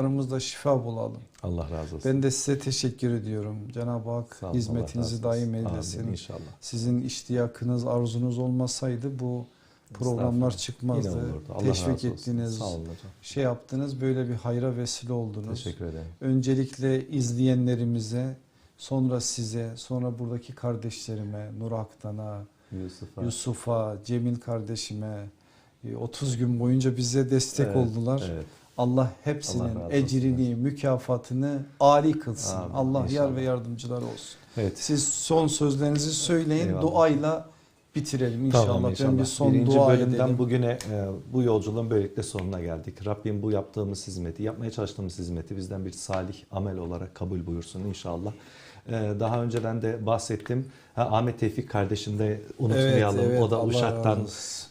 Aramızda şifa bulalım. Allah razı olsun. Ben de size teşekkür ediyorum. Cenab-ı Hak Sağ olun, hizmetinizi daim eylesin. Amin inşallah. Sizin iştiyakınız, arzunuz olmasaydı bu programlar çıkmazdı. Allah Teşvik razı olsun. ettiniz, şey yaptınız, böyle bir hayra vesile oldunuz. Teşekkür ederim. Öncelikle izleyenlerimize, sonra size, sonra buradaki kardeşlerime, Nur Aktan'a, Yusuf'a. Yusuf'a, Cemil kardeşime, e, 30 gün boyunca bize destek Evet, oldular. Evet. Allah hepsinin Allah razı olsun. ecrini, mükafatını âli kılsın. Amin. Allah yar İnşallah. ve yardımcılar olsun. Evet. Siz son sözlerinizi söyleyin, Eyvallah. duayla bitirelim inşallah. Tamam inşallah. Ben bir son Birinci dua bölümden edelim. bugüne e, bu yolculuğun böylelikle sonuna geldik. Rabbim bu yaptığımız hizmeti, yapmaya çalıştığımız hizmeti bizden bir salih amel olarak kabul buyursun inşallah. E, daha önceden de bahsettim. Ha, Ahmet Tevfik kardeşim de unutmayalım. Evet, evet, o da Allah Uşak'tan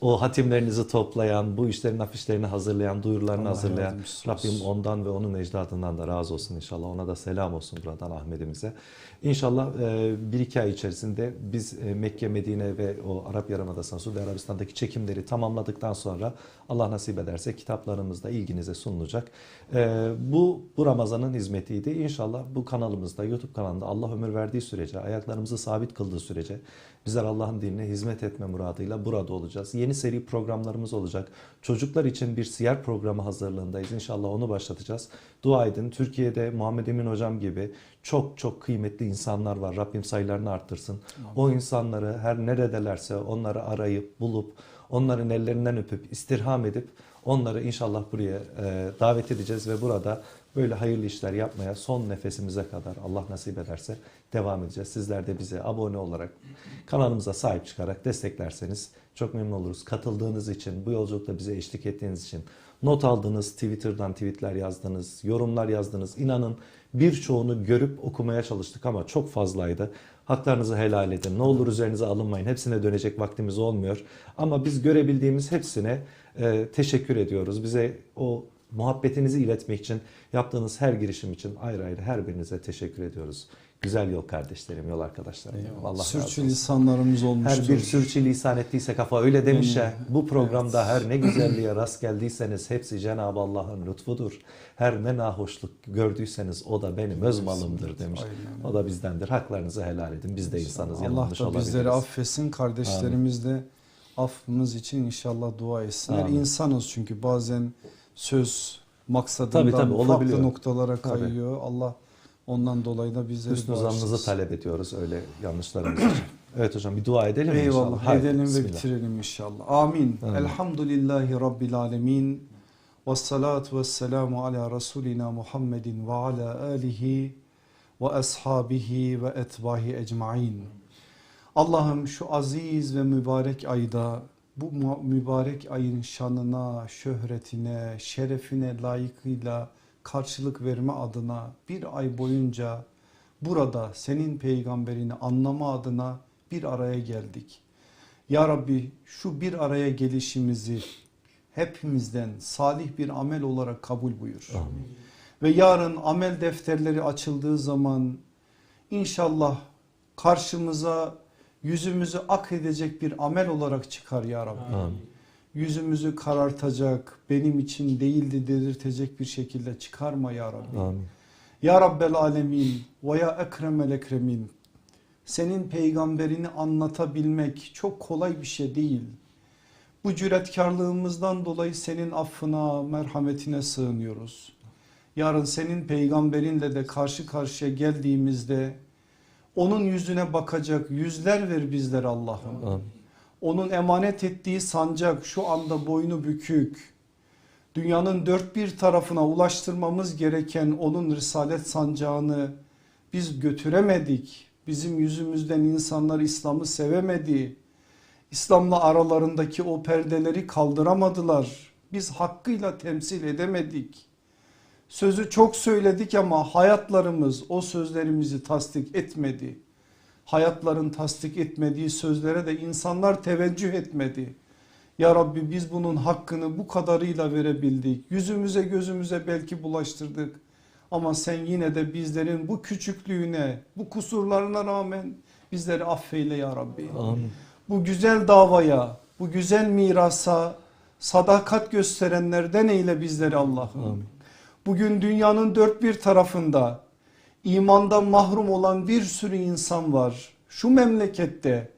o hatimlerinizi toplayan, bu işlerin afişlerini hazırlayan, duyurularını Allah hazırlayan. Rabbim ondan ve onun ecdadından da razı olsun inşallah. Ona da selam olsun buradan Ahmet'imize. İnşallah e, bir iki ay içerisinde biz e, Mekke, Medine ve o Arap Yarımadası'nda Suudi Arabistan'daki çekimleri tamamladıktan sonra Allah nasip ederse kitaplarımızda ilginize sunulacak. E, bu bu Ramazan'ın hizmetiydi. İnşallah bu kanalımızda, YouTube kanalında Allah ömür verdiği sürece, ayaklarımızı sabit kıldığı sürece bizler Allah'ın dinine hizmet etme muradıyla burada olacağız. Yeni seri programlarımız olacak. Çocuklar için bir siyer programı hazırlığındayız. İnşallah onu başlatacağız. Dua edin. Türkiye'de Muhammed Emin Hocam gibi çok çok kıymetli insanlar var. Rabbim sayılarını arttırsın. O insanları her neredelerse onları arayıp bulup onların ellerinden öpüp istirham edip onları inşallah buraya e, davet edeceğiz ve burada böyle hayırlı işler yapmaya son nefesimize kadar Allah nasip ederse devam edeceğiz. Sizler de bize abone olarak kanalımıza sahip çıkarak desteklerseniz çok memnun oluruz. Katıldığınız için, bu yolculukta bize eşlik ettiğiniz için, not aldınız, Twitter'dan tweetler yazdınız, yorumlar yazdınız. İnanın birçoğunu görüp okumaya çalıştık ama çok fazlaydı. Haklarınızı helal edin. Ne olur üzerinize alınmayın. Hepsine dönecek vaktimiz olmuyor. Ama biz görebildiğimiz hepsine e, teşekkür ediyoruz. Bize o muhabbetinizi iletmek için yaptığınız her girişim için ayrı ayrı her birinize teşekkür ediyoruz. Güzel yol kardeşlerim, yol arkadaşlarım. Allah razı olsun. Sürçülisanlarımız olmuştur. Her bir sürçülisan ettiyse kafa öyle demiş ya. Bu programda her ne güzelliğe rast geldiyseniz hepsi Cenab-ı Allah'ın lütfudur. Her ne nahoşluk gördüyseniz o da benim öz malımdır demiş. Aynen. O da bizdendir. Haklarınızı helal edin. Biz de insanız. Allah da bizleri affetsin. Kardeşlerimiz de affımız için inşallah dua etsinler. Amin. İnsanız çünkü bazen söz maksadından Tabii, tabii, olabiliyor. farklı noktalara Tabii. kayıyor. Allah ondan dolayı da bizleri Hüsnü zannınızı talep ediyoruz öyle yanlışlarımız için. Evet hocam bir dua edelim Eyvallah inşallah. Haydi, edelim ve bismillah. bitirelim inşallah. Amin. Amin. Elhamdülillahi Rabbil alemin. Ve salatu ve selamu ala Resulina Muhammedin ve ala alihi ve ashabihi ve etbahi ecmain. Allah'ım şu aziz ve mübarek ayda bu mübarek ayın şanına, şöhretine, şerefine layıkıyla karşılık verme adına bir ay boyunca burada senin peygamberini anlama adına bir araya geldik. Ya Rabbi şu bir araya gelişimizi hepimizden salih bir amel olarak kabul buyur. Amin. Ve yarın amel defterleri açıldığı zaman inşallah karşımıza yüzümüzü ak edecek bir amel olarak çıkar ya Rabbi. Amin. Yüzümüzü karartacak, benim için değildi dedirtecek bir şekilde çıkarma ya Rabbi. Amin. Ya Rabbel Alemin ve ya Ekremel Ekremin. Senin peygamberini anlatabilmek çok kolay bir şey değil. Bu cüretkarlığımızdan dolayı senin affına, merhametine sığınıyoruz. Yarın senin peygamberinle de karşı karşıya geldiğimizde onun yüzüne bakacak yüzler ver bizlere Allah'ım. Onun emanet ettiği sancak şu anda boynu bükük. Dünyanın dört bir tarafına ulaştırmamız gereken onun risalet sancağını biz götüremedik. Bizim yüzümüzden insanlar İslam'ı sevemedi. İslam'la aralarındaki o perdeleri kaldıramadılar. Biz hakkıyla temsil edemedik. Sözü çok söyledik ama hayatlarımız o sözlerimizi tasdik etmedi. Hayatların tasdik etmediği sözlere de insanlar teveccüh etmedi. Ya Rabbi biz bunun hakkını bu kadarıyla verebildik. Yüzümüze gözümüze belki bulaştırdık. Ama sen yine de bizlerin bu küçüklüğüne, bu kusurlarına rağmen bizleri affeyle ya Rabbi. Amin. Bu güzel davaya, bu güzel mirasa sadakat gösterenlerden eyle bizleri Allah'ım. Bugün dünyanın dört bir tarafında imandan mahrum olan bir sürü insan var. Şu memlekette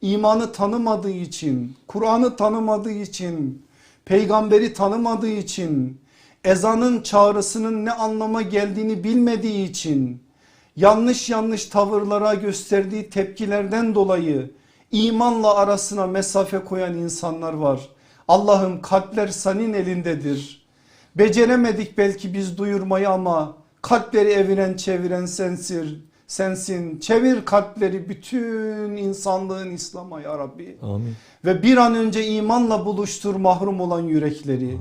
imanı tanımadığı için, Kur'an'ı tanımadığı için, peygamberi tanımadığı için, ezanın çağrısının ne anlama geldiğini bilmediği için, yanlış yanlış tavırlara gösterdiği tepkilerden dolayı imanla arasına mesafe koyan insanlar var. Allah'ım kalpler senin elindedir. Beceremedik belki biz duyurmayı ama kalpleri eviren çeviren sensin. Sensin çevir kalpleri bütün insanlığın İslam'a ya Rabbi. Amin. Ve bir an önce imanla buluştur mahrum olan yürekleri.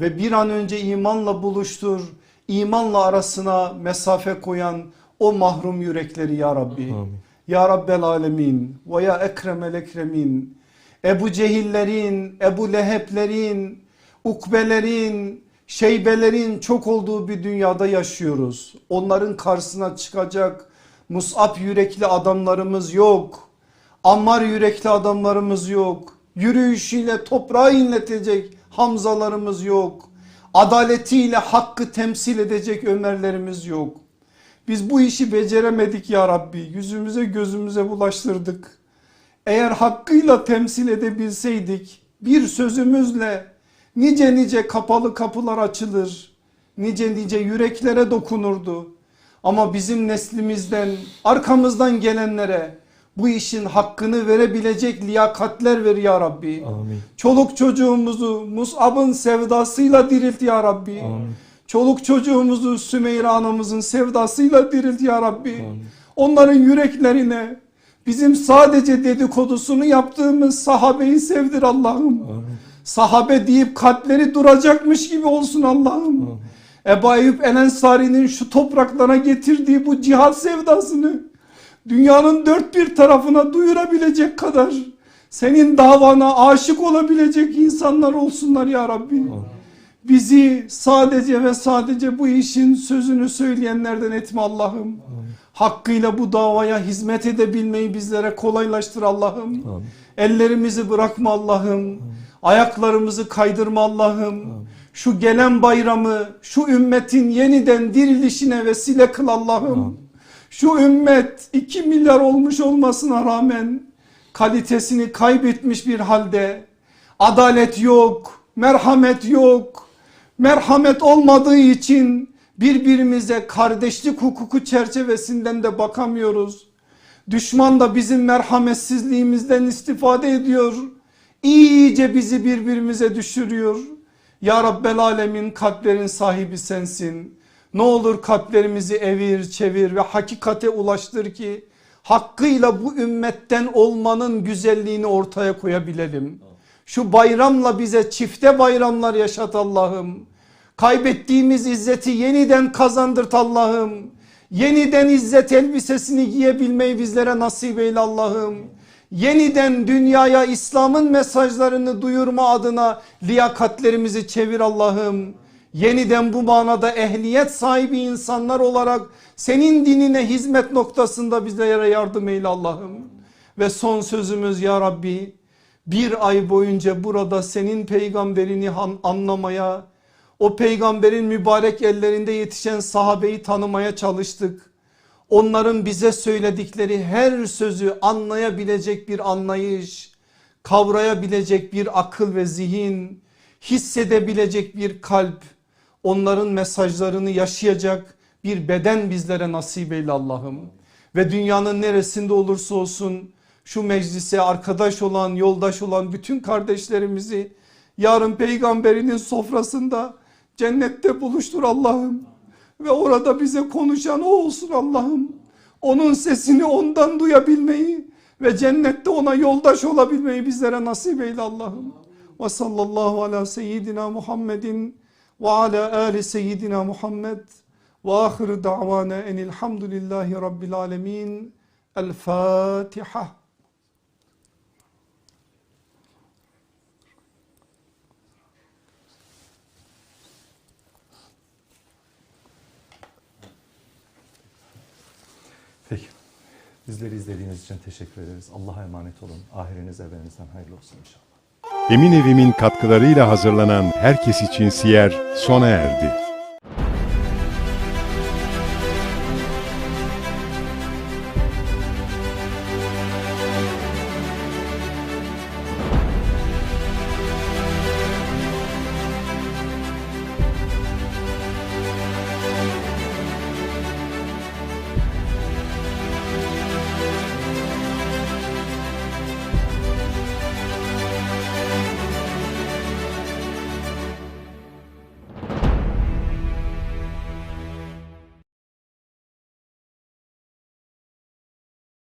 Ve bir an önce imanla buluştur imanla arasına mesafe koyan o mahrum yürekleri ya Rabbi. Amin. Ya Rabbel Alemin ve ya Ekremel Ekremin. Ebu Cehillerin, Ebu Leheblerin, Ukbelerin, Şeybelerin çok olduğu bir dünyada yaşıyoruz. Onların karşısına çıkacak Mus'ab yürekli adamlarımız yok. Ammar yürekli adamlarımız yok. Yürüyüşüyle toprağı inletecek Hamzalarımız yok. Adaletiyle hakkı temsil edecek Ömerlerimiz yok. Biz bu işi beceremedik ya Rabbi. Yüzümüze gözümüze bulaştırdık. Eğer hakkıyla temsil edebilseydik bir sözümüzle nice nice kapalı kapılar açılır. Nice nice yüreklere dokunurdu. Ama bizim neslimizden arkamızdan gelenlere bu işin hakkını verebilecek liyakatler ver ya Rabbi. Amin. Çoluk çocuğumuzu Mus'ab'ın sevdasıyla dirilt ya Rabbi. Amin. Çoluk çocuğumuzu Sümeyra anamızın sevdasıyla dirilt ya Rabbi. Amin. Onların yüreklerine bizim sadece dedikodusunu yaptığımız sahabeyi sevdir Allah'ım. Sahabe deyip kalpleri duracakmış gibi olsun Allah'ım. Ebu Eyyub El Ensari'nin şu topraklara getirdiği bu cihat sevdasını dünyanın dört bir tarafına duyurabilecek kadar senin davana aşık olabilecek insanlar olsunlar ya Rabbi. Bizi sadece ve sadece bu işin sözünü söyleyenlerden etme Allah'ım. Hakkıyla bu davaya hizmet edebilmeyi bizlere kolaylaştır Allah'ım. Ellerimizi bırakma Allah'ım. Ayaklarımızı kaydırma Allah'ım. Şu gelen bayramı şu ümmetin yeniden dirilişine vesile kıl Allah'ım. Şu ümmet 2 milyar olmuş olmasına rağmen kalitesini kaybetmiş bir halde adalet yok, merhamet yok. Merhamet olmadığı için birbirimize kardeşlik hukuku çerçevesinden de bakamıyoruz. Düşman da bizim merhametsizliğimizden istifade ediyor. İyice bizi birbirimize düşürüyor. Ya Rabbel Alemin kalplerin sahibi sensin. Ne olur kalplerimizi evir çevir ve hakikate ulaştır ki hakkıyla bu ümmetten olmanın güzelliğini ortaya koyabilelim. Şu bayramla bize çifte bayramlar yaşat Allah'ım. Kaybettiğimiz izzeti yeniden kazandırt Allah'ım. Yeniden izzet elbisesini giyebilmeyi bizlere nasip eyle Allah'ım. Yeniden dünyaya İslam'ın mesajlarını duyurma adına liyakatlerimizi çevir Allah'ım. Yeniden bu manada ehliyet sahibi insanlar olarak senin dinine hizmet noktasında bizlere yardım eyle Allah'ım. Ve son sözümüz ya Rabbi bir ay boyunca burada senin peygamberini anlamaya o peygamberin mübarek ellerinde yetişen sahabeyi tanımaya çalıştık. Onların bize söyledikleri her sözü anlayabilecek bir anlayış, kavrayabilecek bir akıl ve zihin, hissedebilecek bir kalp, onların mesajlarını yaşayacak bir beden bizlere nasip eyle Allah'ım. Ve dünyanın neresinde olursa olsun şu meclise arkadaş olan, yoldaş olan bütün kardeşlerimizi yarın peygamberinin sofrasında cennette buluştur Allah'ım. Ve orada bize konuşan o olsun Allah'ım. Onun sesini ondan duyabilmeyi ve cennette ona yoldaş olabilmeyi bizlere nasip eyle Allah'ım. Ve sallallahu ala seyyidina Muhammedin ve ala ali seyyidina Muhammed ve ahir da'vana enilhamdülillahi rabbil alemin. El Fatiha. Bizleri izlediğiniz için teşekkür ederiz. Allah'a emanet olun. Ahiriniz evinizden hayırlı olsun inşallah. Emin Evim'in katkılarıyla hazırlanan Herkes için Siyer sona erdi.